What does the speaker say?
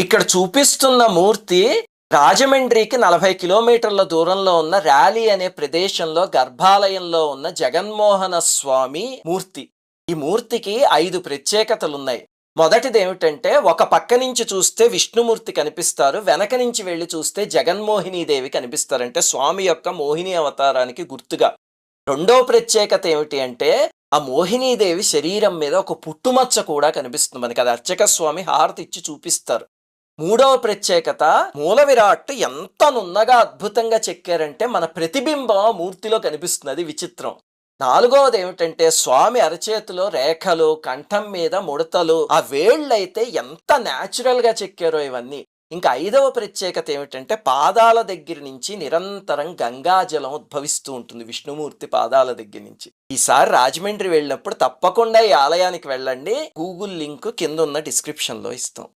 ఇక్కడ చూపిస్తున్న మూర్తి రాజమండ్రికి నలభై కిలోమీటర్ల దూరంలో ఉన్న ర్యాలీ అనే ప్రదేశంలో గర్భాలయంలో ఉన్న జగన్మోహన స్వామి మూర్తి. ఈ మూర్తికి ఐదు ప్రత్యేకతలున్నాయి. మొదటిది ఏమిటంటే ఒక పక్క నుంచి చూస్తే విష్ణుమూర్తి కనిపిస్తారు వెనక నుంచి వెళ్ళి చూస్తే జగన్మోహిని దేవి కనిపిస్తారంటే స్వామి యొక్క మోహిని అవతారానికి గుర్తుగా. రెండో ప్రత్యేకత ఏమిటి అంటే ఆ మోహినీదేవి శరీరం మీద ఒక పుట్టుమచ్చ కూడా కనిపిస్తుంది. మనకి అది అర్చక స్వామి హారతి ఇచ్చి చూపిస్తారు. మూడవ ప్రత్యేకత మూల విరాట్ ఎంత నున్నగా అద్భుతంగా చెక్కారంటే మన ప్రతిబింబం మూర్తిలో కనిపిస్తుంది విచిత్రం. నాలుగవది ఏమిటంటే స్వామి అరచేతిలో రేఖలు కంఠం మీద ముడతలు ఆ వేళ్ళైతే ఎంత న్యాచురల్గా చెక్కారో ఇవన్నీ. ఇంకా ఐదవ ప్రత్యేకత ఏమిటంటే పాదాల దగ్గర నుంచి నిరంతరం గంగాజలం ఉద్భవిస్తూ ఉంటుంది విష్ణుమూర్తి పాదాల దగ్గర నుంచి. ఈసారి రాజమండ్రి వెళ్ళినప్పుడు తప్పకుండా ఈ ఆలయానికి వెళ్ళండి. గూగుల్ లింక్ కింద ఉన్న డిస్క్రిప్షన్లో ఇస్తాం.